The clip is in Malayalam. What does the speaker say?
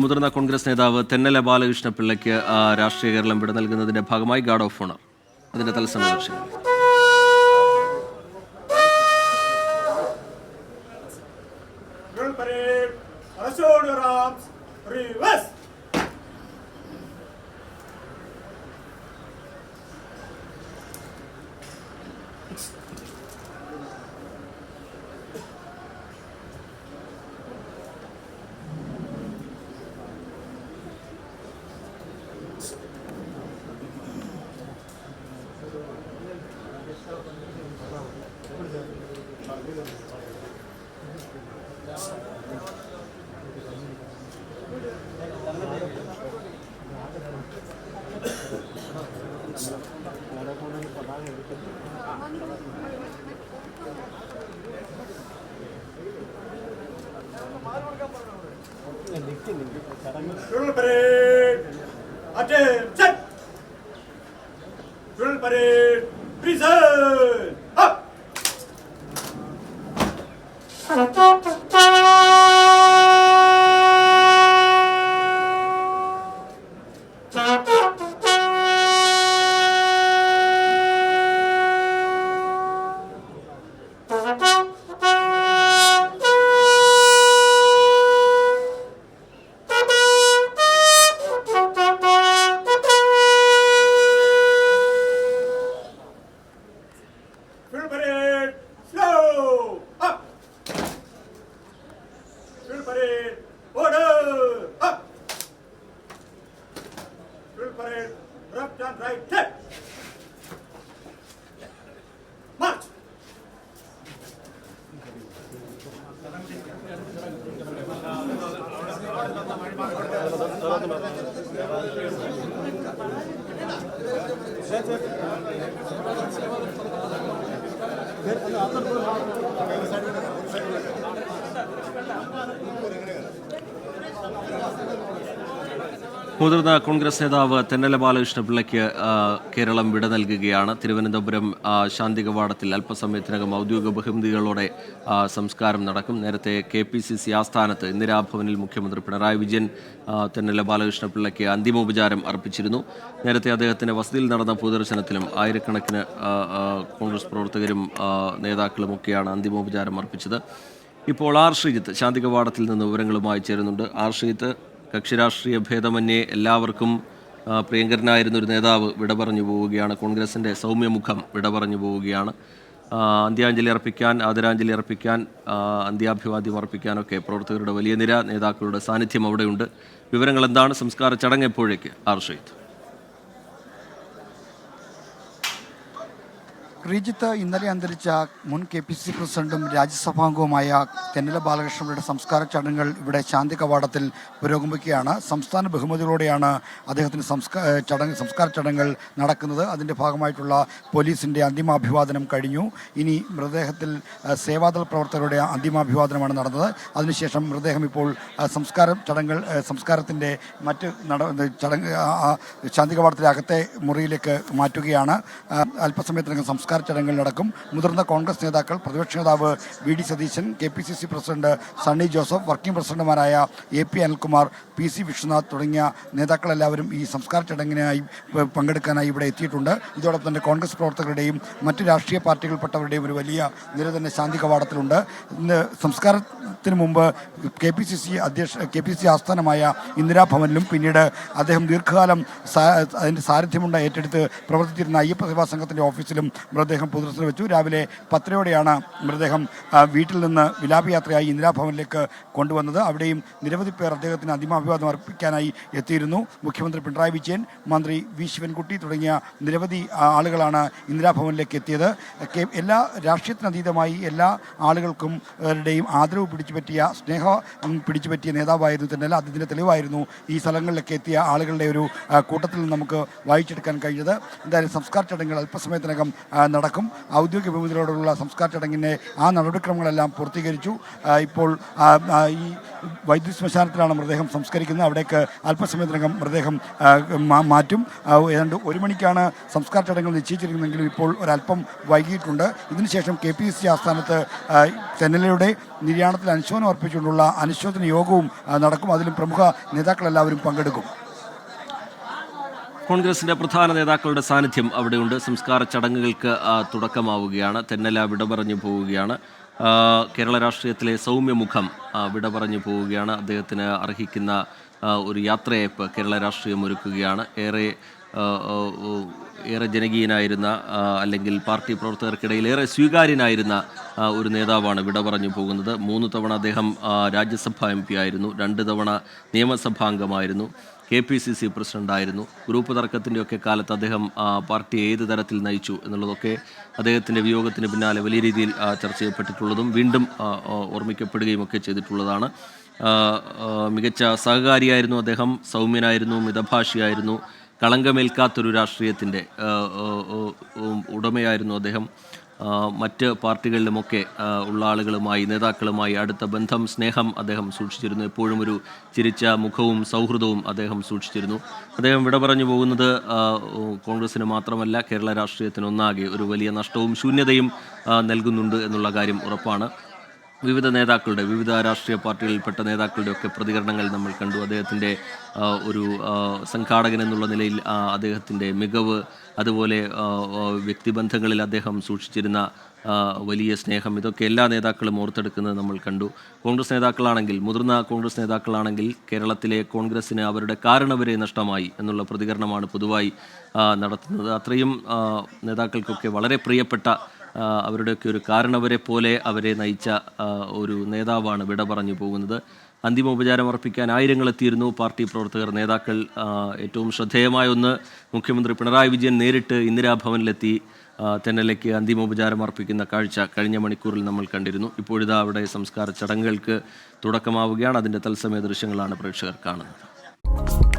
മുതിർന്ന കോൺഗ്രസ് നേതാവ് തെന്നല ബാലകൃഷ്ണ പിള്ളയ്ക്ക് രാഷ്ട്രീയ കേരളം വിട നൽകുന്നതിന്റെ ഭാഗമായി ഗാർഡ് ഓഫ് ഓണർ. അതിന്റെ തത്സമയ ദർശനം நிறுத்தி நின்று சுழல் பரேட் அட்டேன் செட் சுழல் பரேட் ப்ரிசன் அப் Gracias. മുതിർന്ന കോൺഗ്രസ് നേതാവ് തെന്നല ബാലകൃഷ്ണപിള്ളയ്ക്ക് കേരളം വിട നൽകുകയാണ്. തിരുവനന്തപുരം ആ, ശാന്തി കവാടത്തിൽ അല്പസമയത്തിനകം ഔദ്യോഗിക ബഹുമതികളോടെ സംസ്കാരം നടക്കും. നേരത്തെ കെ പി സി സി ആസ്ഥാനത്ത് ഇന്ദിരാഭവനിൽ മുഖ്യമന്ത്രി പിണറായി വിജയൻ തെന്നല ബാലകൃഷ്ണപിള്ളയ്ക്ക് അന്തിമോപചാരം അർപ്പിച്ചിരുന്നു. നേരത്തെ അദ്ദേഹത്തിന്റെ വസതിയിൽ നടന്ന പൊതുദർശനത്തിലും ആയിരക്കണക്കിന് കോൺഗ്രസ് പ്രവർത്തകരും നേതാക്കളുമൊക്കെയാണ് അന്തിമോപചാരം അർപ്പിച്ചത്. ഇപ്പോൾ ആർ ശ്രീജിത്ത് ശാന്തി കവാടത്തിൽ നിന്ന് വിവരങ്ങളുമായി ചേരുന്നുണ്ട്. ആർ ശ്രീജിത്ത് കക്ഷിരാഷ്ട്രീയ ഭേദമന്യേ എല്ലാവർക്കും പ്രിയങ്കരനായിരുന്ന ഒരു നേതാവ് വിട പറഞ്ഞു പോവുകയാണ്. കോൺഗ്രസിന്റെ സൗമ്യമുഖം വിട പറഞ്ഞു പോവുകയാണ് അന്ത്യാഞ്ജലി അർപ്പിക്കാൻ ആദരാഞ്ജലി അർപ്പിക്കാൻ അന്ത്യാഭിവാദ്യം അർപ്പിക്കാനൊക്കെ പ്രവർത്തകരുടെ വലിയ നിര നേതാക്കളുടെ സാന്നിധ്യം അവിടെയുണ്ട്. വിവരങ്ങൾ എന്താണ് സംസ്കാര ചടങ്ങ് എപ്പോഴേക്ക്? ആർ. ഷെയ്ത്ത് ശ്രീജിത്ത് ഇന്നലെ അന്തരിച്ച മുൻ കെ പി സി പ്രസിഡന്റും രാജ്യസഭാംഗവുമായ തെന്നല ബാലകൃഷ്ണയുടെ സംസ്കാര ചടങ്ങുകൾ ഇവിടെ ശാന്തി കവാടത്തിൽ പുരോഗമിക്കുകയാണ്. സംസ്ഥാന ബഹുമതികളോടെയാണ് അദ്ദേഹത്തിന് സംസ്കാര ചടങ്ങ് സംസ്കാര ചടങ്ങുകൾ നടക്കുന്നത്. അതിന്റെ ഭാഗമായിട്ടുള്ള പോലീസിന്റെ അന്തിമാഭിവാദനം കഴിഞ്ഞു. ഇനി മൃതദേഹത്തിൽ സേവാദൾ പ്രവർത്തകരുടെ അന്തിമാഭിവാദനമാണ് നടന്നത്. അതിനുശേഷം മൃതദേഹം ഇപ്പോൾ സംസ്കാര ചടങ്ങുകൾ സംസ്കാരത്തിന്റെ മറ്റ് നട ചടങ്ങ് ശാന്തി കവാടത്തിലെ അകത്തെ മുറിയിലേക്ക് മാറ്റുകയാണ്. അല്പസമയത്തിനകം സംസ്കാര ചടങ്ങുകൾ നടക്കും മുതിർന്ന കോൺഗ്രസ് നേതാക്കൾ പ്രതിപക്ഷ നേതാവ് V D Satheesan K P C C president Sunny Joseph working പ്രസിഡന്റുമാരായ A P Anilkumar P C Vishwanath തുടങ്ങിയ നേതാക്കളെല്ലാവരും ഈ സംസ്കാര ചടങ്ങിനായി പങ്കെടുക്കാനായി ഇവിടെ എത്തിയിട്ടുണ്ട്. ഇതോടൊപ്പം തന്നെ കോൺഗ്രസ് പ്രവർത്തകരുടെയും മറ്റ് രാഷ്ട്രീയ പാർട്ടികൾപ്പെട്ടവരുടെയും ഒരു വലിയ നിര തന്നെ ശാന്തി കവാടത്തിലുണ്ട്. ഇന്ന് സംസ്കാരത്തിന് മുമ്പ് കെ പി സി സി അധ്യക്ഷ കെ പി സി ആസ്ഥാനമായ ഇന്ദിരാഭവനിലും പിന്നീട് അദ്ദേഹം ദീർഘകാലം അതിന്റെ സാരഥ്യമുണ്ട് ഏറ്റെടുത്ത് പ്രവർത്തിച്ചിരുന്ന അയ്യപ്പ സേവാ സംഘത്തിന്റെ ഓഫീസിലും മൃതദേഹം പൊതുദർശനം വെച്ചു. രാവിലെ പത്തരയോടെയാണ് മൃതദേഹം വീട്ടിൽ നിന്ന് വിലാപയാത്രയായി ഇന്ദിരാഭവനിലേക്ക് കൊണ്ടുവന്നത്. അവിടെയും നിരവധി പേർ അദ്ദേഹത്തിന് അന്തിമാഭിവാദം അർപ്പിക്കാനായി എത്തിയിരുന്നു. മുഖ്യമന്ത്രി പിണറായി വിജയൻ മന്ത്രി വി ശിവൻകുട്ടി തുടങ്ങിയ നിരവധി ആളുകളാണ് ഇന്ദിരാഭവനിലേക്ക് എത്തിയത്. എല്ലാ രാഷ്ട്രീയത്തിനതീതമായി എല്ലാ ആളുകൾക്കും ടെയും ആദരവ് പിടിച്ചു പറ്റിയ സ്നേഹം ഉം, പിടിച്ചു പറ്റിയ നേതാവായിരുന്നു തന്നെയല്ല അതിന്റെ തെളിവായിരുന്നു ഈ സ്ഥലങ്ങളിലൊക്കെ എത്തിയ ആളുകളുടെ ഒരു കൂട്ടത്തിൽ നമുക്ക് വായിച്ചെടുക്കാൻ കഴിഞ്ഞത്. എന്തായാലും സംസ്കാര ചടങ്ങുകൾ അല്പസമയത്തിനകം നടക്കും. ഔദ്യോഗിക ബഹുമതികളോടുള്ള സംസ്കാര ചടങ്ങിന്റെ ആ നടപടിക്രമങ്ങളെല്ലാം പൂർത്തീകരിച്ചു. ഇപ്പോൾ ഈ വൈദ്യുതി ശ്മശാനത്തിലാണ് മൃതദേഹം സംസ്കരിക്കുന്നത്. അവിടേക്ക് അല്പസമയത്തിനകം മൃതദേഹം മാറ്റും. ഏതാണ്ട് ഒരു മണിക്കാണ് സംസ്കാര ചടങ്ങുകൾ നിശ്ചയിച്ചിരിക്കുന്നതെങ്കിലും ഇപ്പോൾ ഒരല്പം വൈകിയിട്ടുണ്ട്. ഇതിനുശേഷം കെ പി സി ആസ്ഥാനത്ത് തെന്നലയുടെ നിര്യാണത്തിൽ അനുശോചനം അർപ്പിച്ചുകൊണ്ടുള്ള അനുശോചന യോഗവും നടക്കും. അതിലും പ്രമുഖ നേതാക്കളെല്ലാവരും പങ്കെടുക്കും. കോൺഗ്രസിന്റെ പ്രധാന നേതാക്കളുടെ സാന്നിധ്യം അവിടെയുണ്ട്. സംസ്കാര ചടങ്ങുകൾക്ക് തുടക്കമാവുകയാണ്. തെന്നല വിട പറഞ്ഞു പോവുകയാണ് കേരള രാഷ്ട്രീയത്തിലെ സൗമ്യമുഖം വിട പറഞ്ഞു പോവുകയാണ്. അദ്ദേഹത്തിന് അർഹിക്കുന്ന ഒരു യാത്രയയപ്പ് കേരള രാഷ്ട്രീയം ഒരുക്കുകയാണ്. ഏറെ ഏറെ ജനകീയനായിരുന്ന അല്ലെങ്കിൽ പാർട്ടി പ്രവർത്തകർക്കിടയിൽ ഏറെ സ്വീകാര്യനായിരുന്ന ഒരു നേതാവാണ് വിട പറഞ്ഞു പോകുന്നത്. മൂന്ന് തവണ അദ്ദേഹം രാജ്യസഭാ എം പി ആയിരുന്നു. രണ്ട് തവണ നിയമസഭാംഗമായിരുന്നു. കെ പി സി സി പ്രസിഡന്റായിരുന്നു. ഗ്രൂപ്പ് തർക്കത്തിന്റെയൊക്കെ കാലത്ത് അദ്ദേഹം പാർട്ടി ഏത് തരത്തിൽ നയിച്ചു എന്നുള്ളതൊക്കെ അദ്ദേഹത്തിന്റെ വിയോഗത്തിന് പിന്നാലെ വലിയ രീതിയിൽ ചർച്ച ചെയ്യപ്പെട്ടിട്ടുള്ളതും വീണ്ടും ഓർമ്മിക്കപ്പെടുകയും ഒക്കെ ചെയ്തിട്ടുള്ളതാണ്. മികച്ച സഹകാരിയായിരുന്നു അദ്ദേഹം സൗമ്യനായിരുന്നു മിതഭാഷിയായിരുന്നു കളങ്കമേൽക്കാത്തൊരു രാഷ്ട്രീയത്തിന്റെ ഉടമയായിരുന്നു അദ്ദേഹം. മറ്റ് പാർട്ടികളിലുമൊക്കെ ഉള്ള ആളുകളുമായി നേതാക്കളുമായി അടുത്ത ബന്ധം സ്നേഹം അദ്ദേഹം സൂക്ഷിച്ചിരുന്നു. എപ്പോഴും ഒരു ചിരിച്ച മുഖവും സൗഹൃദവും അദ്ദേഹം സൂക്ഷിച്ചിരുന്നു. അദ്ദേഹം വിട പറഞ്ഞു പോകുന്നത് കോൺഗ്രസിന് മാത്രമല്ല കേരള രാഷ്ട്രീയത്തിനൊന്നാകെ ഒരു വലിയ നഷ്ടവും ശൂന്യതയും നൽകുന്നുണ്ട് എന്നുള്ള കാര്യം ഉറപ്പാണ്. വിവിധ നേതാക്കളുടെ വിവിധ രാഷ്ട്രീയ പാർട്ടികളിൽപ്പെട്ട നേതാക്കളുടെ ഒക്കെ പ്രതികരണങ്ങൾ നമ്മൾ കണ്ടു. അദ്ദേഹത്തിന്റെ ഒരു സംഘാടകൻ എന്നുള്ള നിലയിൽ അദ്ദേഹത്തിന്റെ മികവ് അതുപോലെ വ്യക്തിബന്ധങ്ങളിൽ അദ്ദേഹം സൂക്ഷിച്ചിരുന്ന വലിയ സ്നേഹം ഇതൊക്കെ എല്ലാ നേതാക്കളും ഓർത്തെടുക്കുന്നത് നമ്മൾ കണ്ടു. കോൺഗ്രസ് നേതാക്കളാണെങ്കിൽ മുതിർന്ന കോൺഗ്രസ് നേതാക്കളാണെങ്കിൽ കേരളത്തിലെ കോൺഗ്രസ്സിന് അവരുടെ കാരണവരെ നഷ്ടമായി എന്നുള്ള പ്രതികരണമാണ് പൊതുവായി നടത്തുന്നത്. അത്രയും നേതാക്കൾക്കൊക്കെ വളരെ പ്രിയപ്പെട്ട അവരുടെയൊക്കെ ഒരു കാരണവരെ പോലെ അവരെ നയിച്ച ഒരു നേതാവാണ് വിട പറഞ്ഞു പോകുന്നത്. അന്തിമോപചാരം അർപ്പിക്കാൻ ആയിരങ്ങൾ എത്തിയിരുന്നു. പാർട്ടി പ്രവർത്തകർ നേതാക്കൾ ഏറ്റവും ശ്രദ്ധേയമായ ഒന്ന് മുഖ്യമന്ത്രി പിണറായി വിജയൻ നേരിട്ട് ഇന്ദിരാഭവനിലെത്തി തെന്നലയ്ക്ക് അന്തിമോപചാരം അർപ്പിക്കുന്ന കാഴ്ച കഴിഞ്ഞ മണിക്കൂറിൽ നമ്മൾ കണ്ടിരുന്നു. ഇപ്പോഴിതാ അവിടെ സംസ്കാര ചടങ്ങുകൾക്ക് തുടക്കമാവുകയാണ്. അതിന്റെ തത്സമയ ദൃശ്യങ്ങളാണ് പ്രേക്ഷകർ കാണുന്നത്.